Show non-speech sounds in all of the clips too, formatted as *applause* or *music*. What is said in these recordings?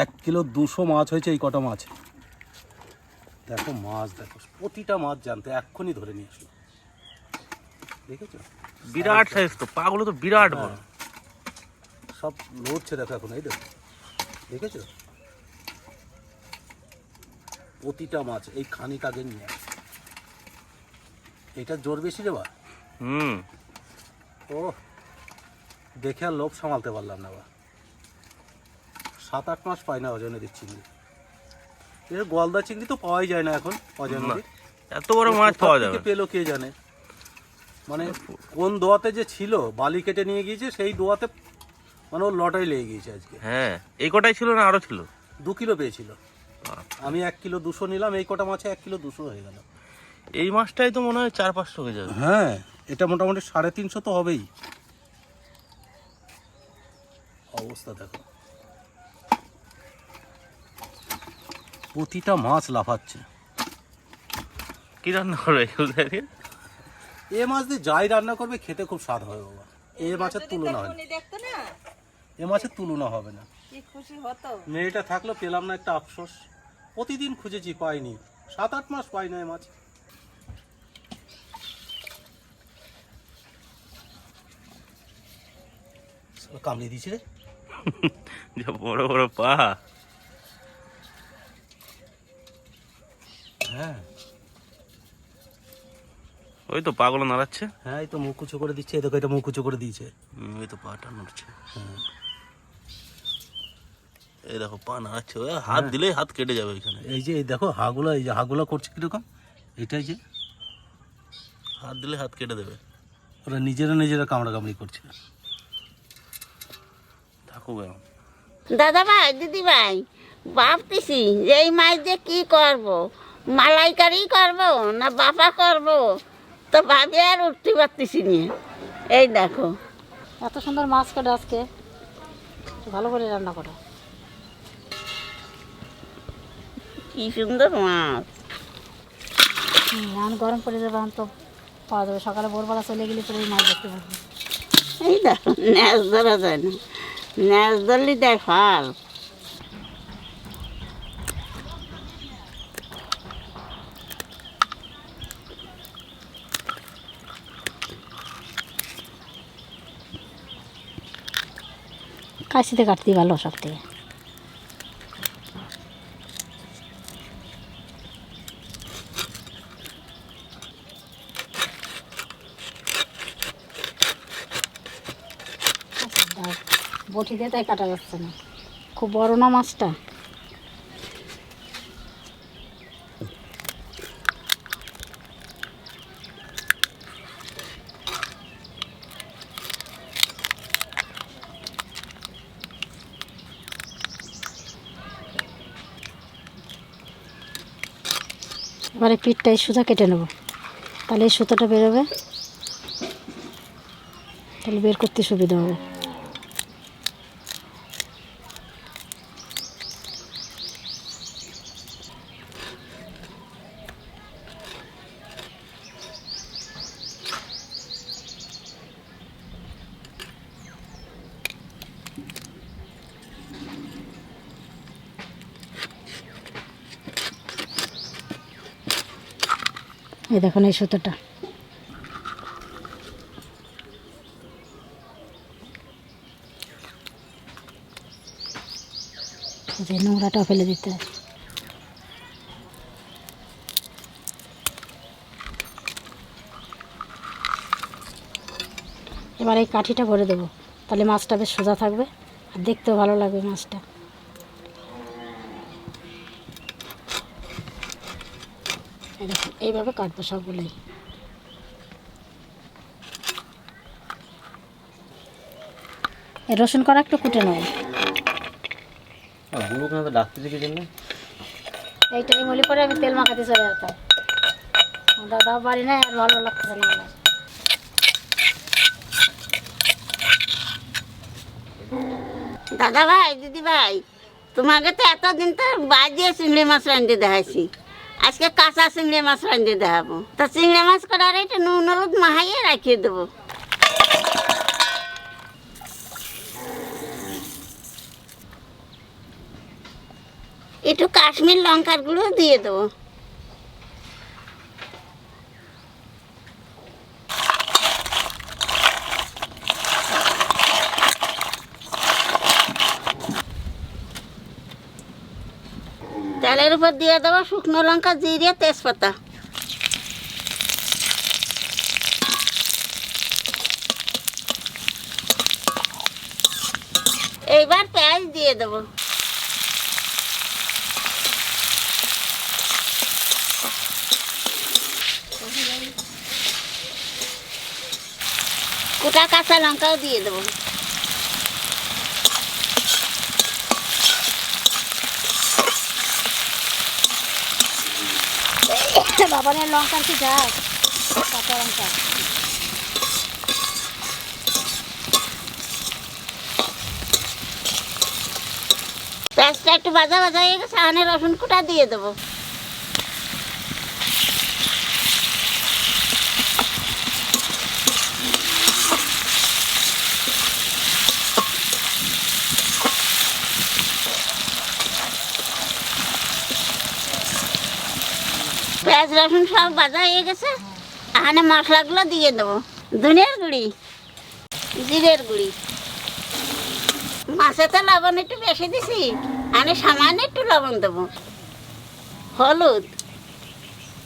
এক কিলো দুশো মাছ হয়েছে এই কটা মাছ। দেখো মাছ দেখো প্রতিটা মাছ জানতে এক্ষুনি ধরে নিয়ে আসলো দেখেছ? বিরাট সাইজ তো পাগুলো তো বিরাট বড়। সব লড়ছে দেখো এখন এই দেখো। দেখেছ? প্রতিটা মাছ এই খানিক আগে নিয়ে আসে। এটা জোর বেশি রে বা হুম। ও দেখে আর লোভ সামালতে পারলাম না বা। সাত আট মাস পাই না অজনেরই চিংড়ি। এর গলদা চিংড়ি তো পাওয়াই যায় না এখন অজনেরই এত বড় মাছ পাওয়া যাবে? পেল কে জানে? মানে কোন দোয়াতে যে ছিল বালি কেটে নিয়ে গিয়েছে সেই দোয়াতে মানে ওর লটাই লেগে গিয়েছে আজকে। হ্যাঁ এই কটাই ছিল না আরও ছিল? দু কিলো পেয়েছিল। আমি এক কিলো দুশো নিলাম এই কটা মাছে এক কিলো দুশো হয়ে গেল। এই মাছটাই তো মনে হয় চার পাঁচশো হয়ে যাবে। হ্যাঁ এটা মোটামুটি সাড়ে তিনশো তো হবেই। অবস্থা দেখো। প্রতিটা মাছ লাফাচ্ছে। কি রান্না করবে এ মাছ দিয়ে যাই রান্না করবে খেতে খুব স্বাদ হবে বাবা। এ মাছের তুলনা হয় এ মাছের তুলনা হবে না। কি খুশি হতো। মেয়েটা থাকল পেলাম না একটা আফসোস। প্রতিদিন খুঁজেছি পাইনি। সাত আট মাস পাই না এ মাছ। কামড়ে দিয়েছে রে। যা বড় বড় পা। হ্যাঁ। ওই তো পাগুলো নাড়াচ্ছে। হ্যাঁ এই তো মুখ উঁচু করে দিচ্ছে এই দেখো এটা মুখ উঁচু করে দিয়েছে। ওই তো পাটা নড়ছে। হ্যাঁ। এই দেখো পা নাড়াচ্ছে। হাত দিলেই হাত কেটে যাবে ওইখানে এই যে এই দেখো হাগুলো এই যে হাগুলো করছে কীরকম? এটাই যে? হাত দিলে হাত কেটে দেবে। ওরা নিজেরা নিজেরা কামড়া কামড়ি করছে। থাকুক এখন। দাদা ভাই দিদি ভাই ভাবতেছি যে এই মাছ দিয়ে কি করব? মালাইকারি করব না বাবা করব? তো ভাবি আর উঠতে পারতেছি নিয়ে এই দেখো। এত সুন্দর মাছ কাটে আজকে। ভালো করে রান্না করো। কি সুন্দর মাছ। এখন গরম পড়ে যাবে তো পাওয়া যাবে। সকালে ভোরবেলা চলে গেলে পরে মাছ দেখতে পাবো এই দেখো ন্যাস ধরা যায় না। ন্যাস ধরলি দেখ ফাল কাশিতে কাটতে ভালো সব থেকে। বটি দিয়ে তাই কাটা যাচ্ছে না। খুব বড় না মাছটা? এবারে পিঠটা এই সুতা কেটে নেব। তাহলে এই সুতাটা বেরোবে। তাহলে বের করতে সুবিধা হবে। এই দেখুন এই সুতোটা। যে নোংরাটা ফেলে দিতে হয়। এবার এই কাঠিটা ভরে দেবো। তাহলে মাছটা বেশ সোজা থাকবে। আর দেখতেও ভালো লাগবে মাছটা এই দেখুন এইভাবে কাটবো সবগুলোই। রসুন করা একটু কুটে নেব। বুড়ো তো ডাকতে দেখে জন্য এই টাইম পরে আমি তেল মাখাতে চলে যেতাম। দাদা বাড়ি নাই আর ভালো লাগতেছে না আমার। দাদা ভাই দিদি ভাই তোমাকে তো এতদিন তো বাজিয়ে চিংড়ি মাছ রান্ধতে দেখাইছি। আজকে কাঁচা চিংড়ি মাছ রান্ধতে দেখাবো। তা চিংড়ি মাছ করার এটা নুন, হলুদ মাহাইয়ে রাখিয়ে দেবো। একটু কাশ্মীর লঙ্কার গুঁড়ো দিয়ে দেবো। তেলের দিয়ে দেবো শুকনো লঙ্কা, জিরে, তেজপাতা। এইবার পেঁয়াজ দিয়ে দেবো। গোটা কাঁচা লঙ্কাও দিয়ে দেবো। বাবানের লঙ্কার কি যায় কাঁচা লঙ্কা একটু ভাজা ভাজা হয়ে গেছে আনে রসুন কুটা দিয়ে দেবো পেঁয়াজ রসুন সব বাজা হয়ে গেছে। এখানে মশলাগুলো দিয়ে দেবো। ধনের গুঁড়ি, জিরের গুঁড়ি। মাছে তো লবণ একটু বেশি দিছি। আমি সামান্য একটু লবণ দেবো। হলুদ,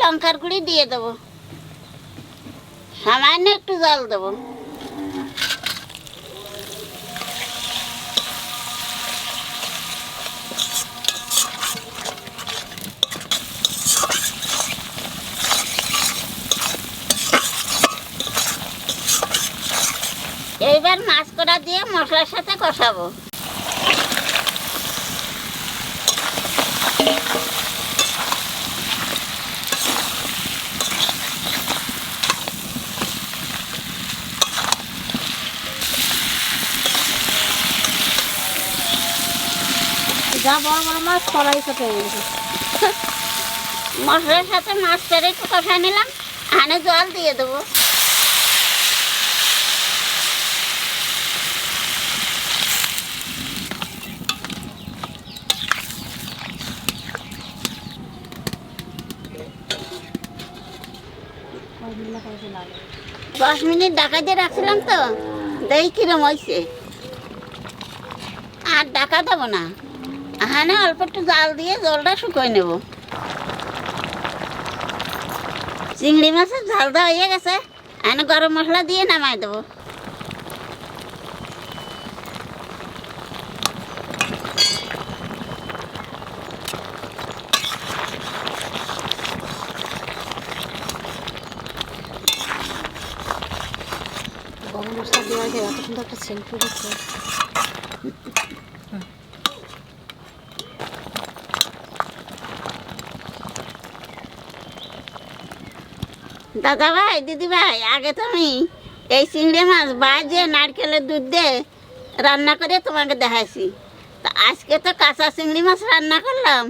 লঙ্কার গুঁড়ি দিয়ে দেবো। সামান্য একটু জল দেবো। এইবার মাছ কটা দিয়ে মশলার সাথে কষাবো। যা বড় বড় মাছ সাথে গেছে। মশলার সাথে মাছটারে একটু কষা নিলাম, আনে জল দিয়ে দেবো। দশ মিনিট ডাকাতে রাখছিলাম তো, দেখি কিরম হয়েছে আর ডাকা দেবো না। হ্যাঁ অল্প একটু জাল দিয়ে জলটা শুকোয় নেব। চিংড়ি মাছের ঝালটা হয়ে গেছে। এনে গরম মশলা দিয়ে নামাই দেবো গরম মশলা দেওয়া যায় এত সুন্দর একটা সেন্ট দিচ্ছে। দাদা ভাই দিদি ভাই আগে তো আমি এই চিংড়ি মাছ বাজে নারকেলের দুধ দিয়ে রান্না করে তোমাকে দেখাইছি। তা আজকে তো কাঁচা চিংড়ি মাছ রান্না করলাম।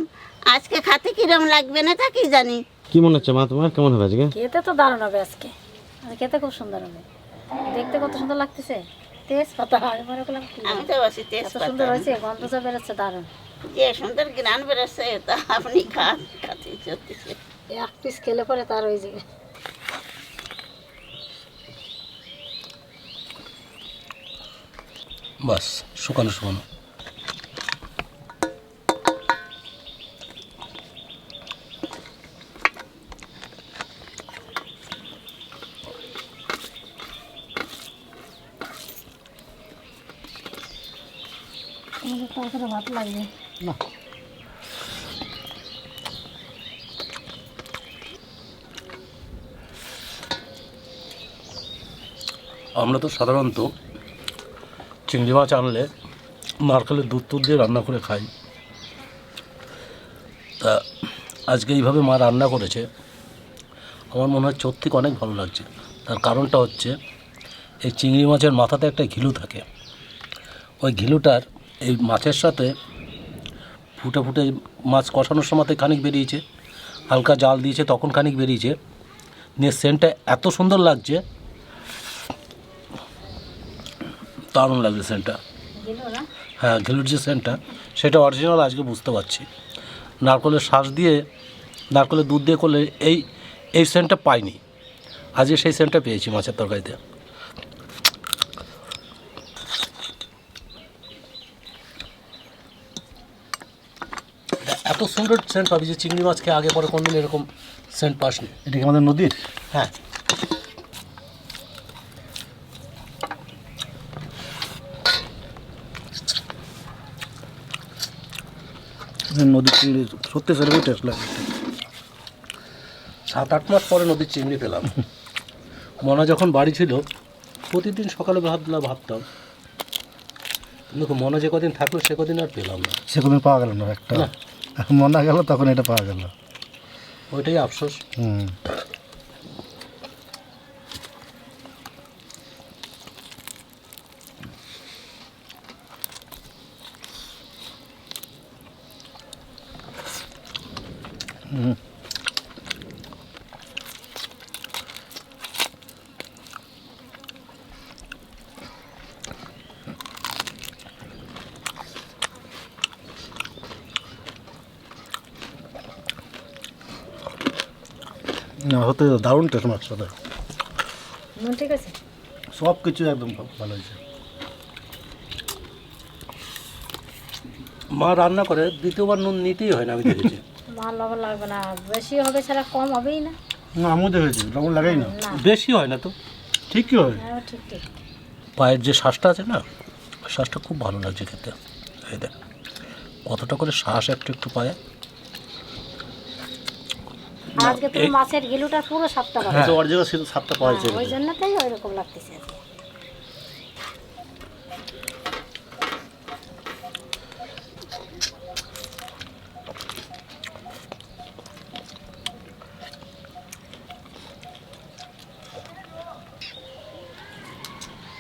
আজকে খাতে কিরম লাগবে না তা কি জানি। কি মনে হচ্ছে মা তোমার? কেমন হবে আজকে? খেতে তো দারুণ হবে আজকে খেতে খুব সুন্দর হবে। দেখতে কত সুন্দর লাগতেছে। তেজপাতা আমি মনে করলাম কি? আমি তো বসি তেজপাতা। সুন্দর হয়েছে গন্ধ যা বেরোচ্ছে দারুণ। যে সুন্দর গ্রান বেরোচ্ছে তা আপনি খান খাতে চলতেছে। এক পিস খেলে পরে তার হয়ে যাবে বাস শুকানো শুকানো। তরকারি ভাত লাগবে না। আমরা তো সাধারণত চিংড়ি মাছ আনলে নারকেলের দুধ টুধ দিয়ে রান্না করে খাই। তা আজকে এইভাবে মা রান্না করেছে, আমার মনে হয় চোর থেকে অনেক ভালো লাগছে। তার কারণটা হচ্ছে, এই চিংড়ি মাছের মাথাতে একটা ঘিলু থাকে। ওই ঘিলুটার এই মাছের সাথে ফুটে ফুটে মাছ কষানোর সময়তে খানিক বেরিয়েছে। হালকা জাল দিয়েছে, তখন খানিক বেরিয়েছে। নিয়ে সেন্টটা এত সুন্দর লাগছে। দারুণ লাগছে সেন্টটা। হ্যাঁ ঘিলুর যে সেন্টটা, সেটা অরিজিনাল আজকে বুঝতে পারছি। নারকলের শ্বাস দিয়ে, নারকলের দুধ দিয়ে করলে এই এই সেন্টটা পাইনি। আজকে সেই সেন্টটা পেয়েছি মাছের তরকারিতে। এত সুন্দর সেন্ট পাবি যে চিংড়ি মাছকে আগে পরে কোনদিন এরকম সেন্ট পাসনি। এটা কি আমাদের নদীর? হ্যাঁ। নদীর চিংড়ি সত্যি সেরকমই টেস্ট লাগে। সাত আট মাস পরে নদীর চিংড়ি পেলাম। মনা যখন বাড়ি ছিল প্রতিদিন সকালে ভাবলাম ভাবতাম কিন্তু মনে যে কদিন থাকল সে কদিন আর পেলাম না। সে কোনদিন পাওয়া গেল না একটা। *laughs* মনে গেল তখন এটা পাওয়া গেল। ওইটাই আফসোস। হুম। না হতে দারুণ টেস্ট মাছটা ঠিক আছে। সব কিছু একদম ভালো হয়েছে। মা রান্না করে দ্বিতীয়বার নুন নিতেই হয় না আমি দেখেছি। *laughs* ভালো লবণ লাগবে না বেশি হবে ছাড়া কম হবেই না। না আমিও দেখেছি লবণ লাগাই না। বেশি হয় না তো? ঠিকই হয়। হ্যাঁ, ঠিক ঠিক। পায়ের যে শ্বাসটা আছে না শ্বাসটা খুব ভালো লাগছে খেতে। এই দেখ কতটা করে শ্বাস একটু একটু পায়ে। আজকে তো মাছের গিলুটা পুরো সাপটা পাবে। অরিজিনাল সাতটা পাওয়া যায় ওই জন্যতেই ওই রকম লাগতেছে আজকে।